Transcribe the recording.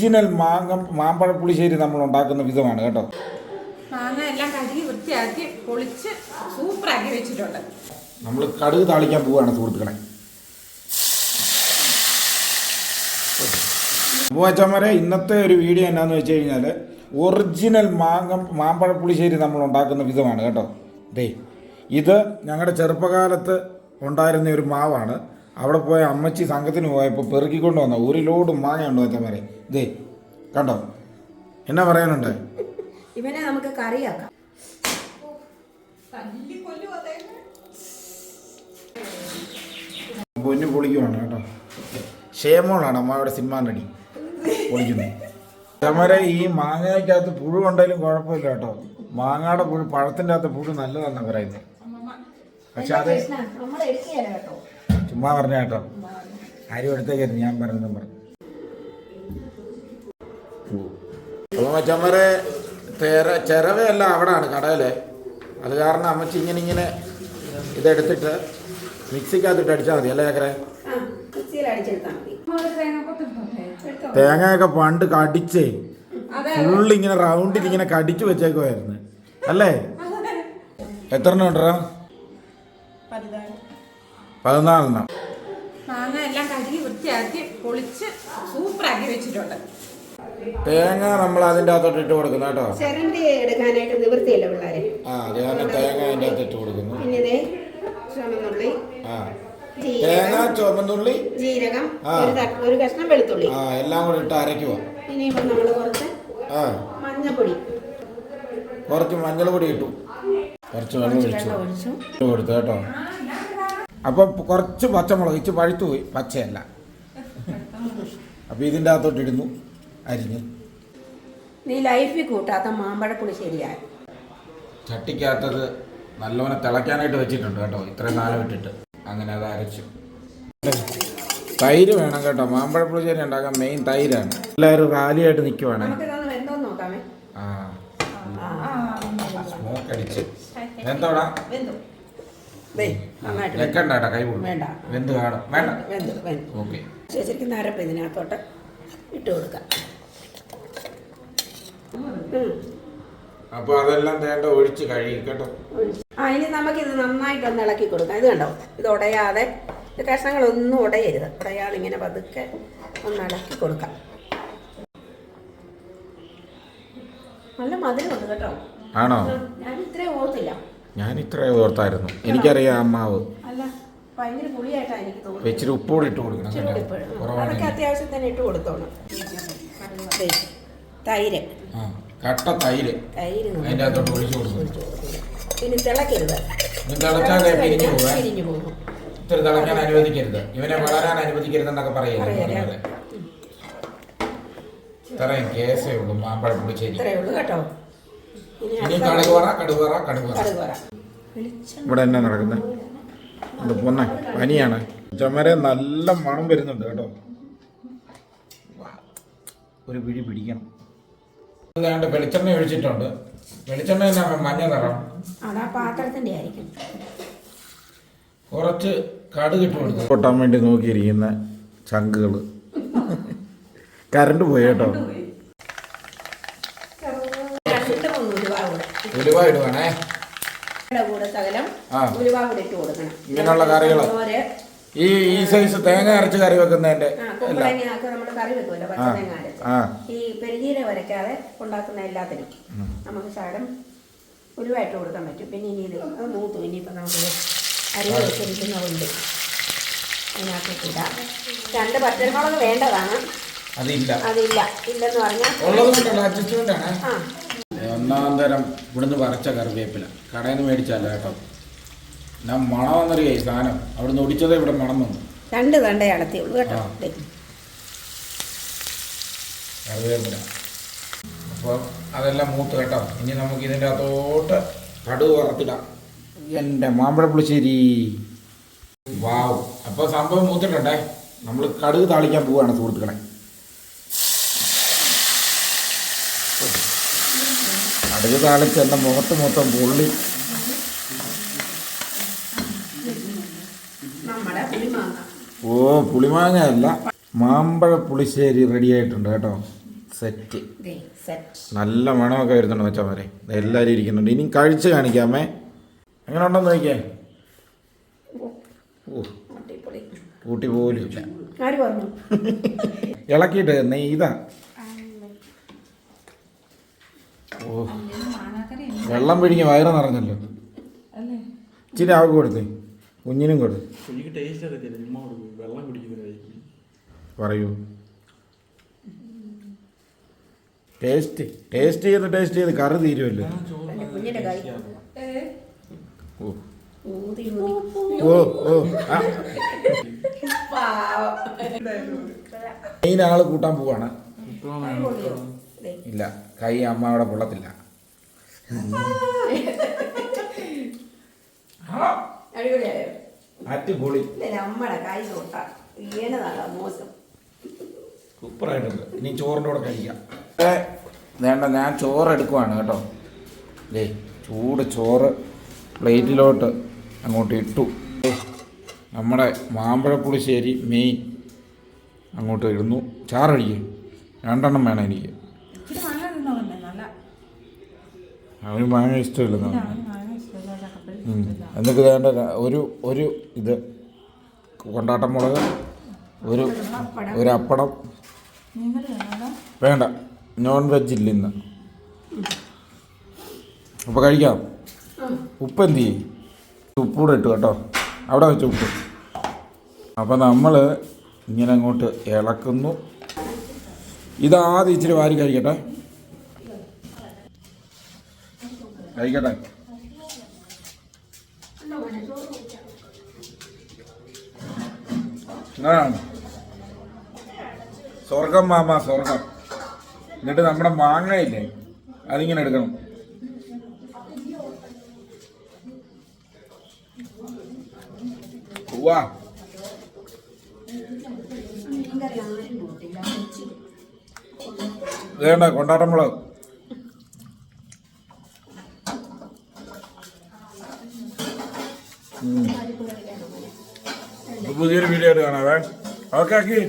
Original മാങ്ങ മാമ്പഴ പുളിശ്ശേരി നമ്മൾ ഉണ്ടാക്കുന്ന വിധമാണ് കേട്ടോ. മാങ്ങ എല്ലാം കഴുകി വൃത്തിയാക്കി പൊളിച്ച് സൂപ്പറാക്കി വെച്ചിട്ടുണ്ട്. നമ്മൾ കടുക് താളിക്കാൻ പോവുകയാണ് സുഹൃത്തുക്കളെ. അപ്പോൾ അച്ഛന്മാരെ ഇന്നത്തെ ഒരു വീഡിയോ എന്നാന്ന് വെച്ച് കഴിഞ്ഞാൽ ഒറിജിനൽ മാങ്ങ മാമ്പഴ പുളിശ്ശേരി നമ്മൾ ഉണ്ടാക്കുന്ന വിധമാണ് കേട്ടോ. ദേ ഇത് ഞങ്ങളുടെ ചെറുപ്പകാലത്ത് ഉണ്ടായിരുന്ന ഒരു മാവാണ്. അവിടെ പോയ അമ്മച്ചി സംഘത്തിന് പോയപ്പോൾ പെറുക്കിക്കൊണ്ട് വന്ന ഒരു ലോഡ് മാങ്ങ ഉണ്ടോ അച്ഛന്മാരെ. ഇതേ കണ്ടോ? എന്നാ പറയാനുണ്ട്? ഇവനെ നമുക്ക് കറിയാക്കാം. പൊന്നു പൊളിക്കുവാണ് കേട്ടോ. ക്ഷേമോളാണ് അമ്മയുടെ സിനിമ നടി പൊളിക്കുന്നത്. ചമര ഈ മാങ്ങയ്ക്കകത്ത് പുഴു ഉണ്ടെങ്കിലും കുഴപ്പമില്ല കേട്ടോ. മാങ്ങയുടെ പുഴു പഴത്തിന്റെ അകത്ത് പുഴു നല്ലതാണെന്നാണ് പറയുന്നത്. പക്ഷെ അത് നമ്മൾ എടുക്കുകയല്ല കേട്ടോ. ചുമ്മാ പറഞ്ഞ കേട്ടോ. ആരും എടുത്തേക്കായിരുന്നു ഞാൻ പറഞ്ഞതും പറഞ്ഞു. അപ്പോൾ മച്ചമ്മരെ തേര ചിരവയല്ല അവിടാണ് കടയിലെ. അത് കാരണം അമ്മച്ചി ഇങ്ങനെ ഇങ്ങനെ ഇതെടുത്തിട്ട് മിക്സിക്കകത്തിട്ട് അടിച്ചാൽ മതി അല്ലേ ചക്കരെ. തേങ്ങയൊക്കെ പണ്ട് കടിച്ചേ. ഫുള്ളിങ്ങനെ ഫുള്ള് ഇങ്ങനെ റൗണ്ടിൽ ഇങ്ങനെ കടിച്ചു വെച്ചേക്കുമായിരുന്നു അല്ലേ? എത്ര എണ്ണം ഉണ്ടോ പതിനാലെണ്ണം. മാങ്ങ എല്ലാം കഴുകി വൃത്തിയാക്കി പൊളിച്ച് സൂപ്പറാക്കി വെച്ചിട്ടുണ്ട്. തേങ്ങ നമ്മൾ അതിന്റെ അകത്തോട്ട് ഇട്ട് കൊടുക്കുന്നു കേട്ടോ. ചിരണ്ടി എടുക്കാനായിട്ട് നിവൃത്തിയില്ല പിള്ളേരെ? ആ അത് കാരണം തേങ്ങ അതിന്റെ അകത്ത് ഇട്ട് കൊടുക്കുന്നു. പിന്നെ ഇതേ ചുമന്നുള്ളി ആ. തേങ്ങ ചുമന്നുള്ളി ജീരകം ആ. ഒരു കഷ്ണം വെളുത്തുള്ളി. ആ എല്ലാം കൂടി ഇട്ട് അരയ്ക്കുക ഇനിയിപ്പം നമ്മൾ കുറച്ച് ആ. മഞ്ഞപ്പൊടി കുറച്ച് മഞ്ഞൾ പൊടി ഇട്ടു. കുറച്ച് വെള്ളം ഒഴിച്ചു. വെള്ളം ഒഴിച്ചു. ഇട്ട് കൊടുത്തു കേട്ടോ. അപ്പോൾ കുറച്ച് പച്ചമുളക് ഇച്ച് പഴുത്തു പോയി പച്ചയല്ല. അപ്പോൾ ഇതിന്റെ അകത്തോട്ട് ഇടുന്നു അരിഞ്ഞു. നീ ലൈഫിൽ കൂട്ടാത്ത മാമ്പഴ ശരിയായി ചട്ടിക്കകത്തത് നല്ലവണ്ണം തിളയ്ക്കാനായിട്ട് വെച്ചിട്ടുണ്ട് കേട്ടോ ഇത്രയും നാളെ ഇട്ടിട്ട്. അങ്ങനെ അത് അരച്ചു. തൈര് വേണം കേട്ടോ മാമ്പഴ പുളിശ്ശേരി ഉണ്ടാക്കാൻ മെയിൻ തൈരാണ്. എല്ലാവരും റാലിയായിട്ട് നിൽക്കുവാണ് ആ. സ്മോക്ക് അടിച്ച്. എന്തോടാ വെന്തു ദേ നന്നായിട്ട് വെന്തു. വെക്കണ്ട കൈ വേണ്ട. വെന്ത് കാണും. വേണ്ട. വെന്തു വെന്തു ഓക്കെ. ശരിക്കും അരപ്പ് ഇതിനകത്തോട്ട് ഇട്ട് കൊടുക്കാം. അപ്പോൾ അതെല്ലാം തേണ്ട ഒഴിച്ച് കഴുകി കേട്ടോ. ആ ഇനി നമുക്കിത് നന്നായിട്ടൊന്ന് ഇളക്കി കൊടുക്കാം. ഇത് കണ്ടോ? ഇത് ഉടയാതെ. ഇത് കഷ്ണങ്ങളൊന്നും ഉടയരുത്. ഉടയാതെ ഇങ്ങനെ പതുക്കെ ഒന്ന് ഇളക്കി കൊടുക്കാം. നല്ല മധുരമുണ്ട് കേട്ടോ. ആണോ? ഞാൻ ഇത്രയും ഓർത്തില്ല. ഞാൻ ഇത്രയേ ഓർത്തായിരുന്നു. എനിക്കറിയാം അമ്മാവ്. അല്ല ഉപ്പ് കൂടി ഇട്ട് കൊടുക്കണം അതൊക്കെ അത്യാവശ്യം തന്നെ ഇട്ട് കൊടുത്തോണം. തൈര്. കട്ട തൈര്. അതിന്റെ അകത്തോട്ട് ഒഴിച്ചു കൊടുക്കും പിന്നെ തിളക്കരുത്. ഇത് തിളച്ചാലേ പിരിഞ്ഞു പോവേ? പിരിഞ്ഞു പോകും. ഇത്തിരി തിളയ്ക്കാൻ അനുവദിക്കരുത്. ഇവനെ വളരാൻ അനുവദിക്കരുതെന്നൊക്കെ പറയുന്നത് ഇത്രയും കേസേ ഉള്ളൂ. മാമ്പഴം പുളിശ്ശേരി ഇത്രയേ ഉള്ളൂ കേട്ടോ. ഇവിടെ എന്നാ നടക്കുന്നത് ഇത് പൊന്നെ പനിയാണ്. ചുമരെ നല്ല മണം വരുന്നുണ്ട് കേട്ടോ. വാ. ഒരു പിടി പിടിക്കണം. ഇതാണ്ട് വെളിച്ചെണ്ണ ഒഴിച്ചിട്ടുണ്ട്. വെളിച്ചെണ്ണ എന്നാ മഞ്ഞ നിറം? അതാ പാത്രത്തിന്റെ ആയിരിക്കും. കുറച്ച് കടുക് ഇട്ട് കൊടുത്തു പൊട്ടാൻ വേണ്ടി നോക്കിയിരിക്കുന്ന ചങ്കുകൾ കറണ്ട് പോയി കേട്ടോ രണ്ട് മൂന്ന് ഉലുവ കൂടെ ഉലുവ ഇടുവാണേ. ഉലുവയുടെ കൂടെ ശകലം ആ. ഉലുവ കൂടെ ഇട്ട് കൊടുക്കണം. ഇങ്ങനെയുള്ള കറികൾ. ഓര് ഈ ഈ സൈസ് തേങ്ങ അരച്ച് കറി വെക്കുന്നതിന്റെ ഈ പെരുജീര വരയ്ക്കാതെ ഉണ്ടാക്കുന്ന എല്ലാത്തിനും നമുക്ക് ശകലം ഉലുവ ഇട്ട് കൊടുക്കാൻ പറ്റും. പിന്നെ ഇനി ഇത് മൂത്തു ഇനിയിപ്പോൾ നമുക്ക് അരി വെച്ചിരിക്കുന്നതുണ്ട്. അതിനകത്തേക്ക് ഇടാം. രണ്ട് പച്ചമുളക് വേണ്ടതാണ്. അതില്ല. അതില്ല. ഇല്ലെന്ന് പറഞ്ഞാൽ ഉള്ളത് കൊണ്ടല്ല അഡ്ജസ്റ്റ്മെന്റ് ആണ് ആ ഒന്നാം തരം ഇവിടുന്ന് പറിച്ച കറിവേപ്പില. കടയിൽ നിന്ന് മേടിച്ചല്ല കേട്ടോ. ഞാൻ മണം വന്നറിയേ ഈ സാധനം. അവിടുന്ന് ഒടിച്ചതേ ഇവിടെ മണം വന്നു. രണ്ട് തണ്ടേ അടത്തിയുള്ളൂ കേട്ടോ. കറിവേപ്പില. അപ്പോൾ അതെല്ലാം മൂത്ത് കേട്ടോ. ഇനി നമുക്ക് ഇതിന്റെ അകത്തോട്ട് കടു വറുത്തിടാം. എന്റെ മാമ്പഴ പുളിശ്ശേരി. വാവ്. അപ്പോൾ സംഭവം മൂത്തിട്ടുണ്ടേ. നമ്മൾ കടുക് താളിക്കാൻ പോവുകയാണ് സുഹൃത്തുക്കളെ. കടുക് താളിച്ച് എന്റെ മുഖത്ത് മൊത്തം പുള്ളി. ഓ പുളിമാങ്ങ. അല്ല മാമ്പഴ പുളിശ്ശേരി റെഡി ആയിട്ടുണ്ട് കേട്ടോ. സെറ്റ് നല്ല മണമൊക്കെ വരുന്നുണ്ട് മച്ചന്മാരെ ദേ എല്ലാവരും ഇരിക്കുന്നുണ്ട്. ഇനി കഴിച്ച് കാണിക്കാമേ. എങ്ങനെ ഉണ്ടെന്ന് നോക്കിയേ കൂട്ടി പോലും ഇല്ല. ഇളക്കിയിട്ട് നെയ് ഇതാ ഓ മാങ്ങാക്കറി വെള്ളം പിടിക്കും വയറ് നിറഞ്ഞല്ലോ. അല്ലേ? ഇച്ചിരി ആവ് കൊടുത്തേ. കുഞ്ഞിനും കൊടുത്തു കുഞ്ഞിക്ക് ടേസ്റ്റ് അറിയത്തില്ല. ചുമ്മാ കൊടുക്കും. വെള്ളം കുടിക്കുന്നതായിരിക്കും പറയൂ. ടേസ്റ്റ് ടേസ്റ്റ് ചെയ്ത് ടേസ്റ്റ് ചെയ്ത് കറി തീരുമല്ലോ കൈ. ഓ. ഓ. മെയിൻ ആൾ കൂട്ടാൻ പോവാണ്. ഇല്ല കൈ അമ്മ അവിടെ പൊള്ളത്തില്ല. അടിപൊളിയായോ? അടിപൊളി. ഇല്ല നമ്മടെ കൈ തൊട്ടാ. വീണതാണ് മോശം. സൂപ്പറായിട്ടുണ്ട്. ഇനി ചോറിന്റെ കൂടെ കഴിക്കാം. ഏ, വേണ്ട ഞാൻ ചോറ് എടുക്കുവാണ് കേട്ടോ. ദേ ചൂട് ചോറ് പ്ലേറ്റിലോട്ട് അങ്ങോട്ട് ഇട്ടു. നമ്മുടെ മാമ്പഴപ്പുളിശ്ശേരി മെയ് മെയിൻ അങ്ങോട്ട് ഇടുന്നു. ചാറടിക്കും. രണ്ടെണ്ണം വേണം എനിക്ക് ഇച്ചിരി മാങ്ങ തിന്നോണ്ടേ നല്ല അവന് മാങ്ങ ഇഷ്ടമില്ല എന്നിട്ട് വേണ്ട ഒരു ഒരു ഇത് കൊണ്ടാട്ടം മുളക് ഒരു ഒരു അപ്പടം. വേണ്ട നോൺ വെജ് ഇല്ല ഇന്ന്. അപ്പോൾ കഴിക്കാം? ഉപ്പ് എന്ത് ചെയ്യും? ഉപ്പൂടെ ഇട്ടു കേട്ടോ. അവിടെ വെച്ച ഉപ്പ്. അപ്പോൾ നമ്മൾ ഇങ്ങനെ അങ്ങോട്ട് ഇളക്കുന്നു. ഇതാദ്യം ഇച്ചിരി വാരി കഴിക്കട്ടെ. കഴിക്കട്ടെ. ആ സ്വർഗം മാമ സ്വർഗം എന്നിട്ട് നമ്മുടെ മാങ്ങയില്ലേ അതിങ്ങനെ എടുക്കണം. വാ വേണ്ട കൊണ്ടാട്ടമുളക് പുതിയൊരു വീഡിയോ ആയിട്ട് കാണാവേ ഓക്കെ ആക്കി.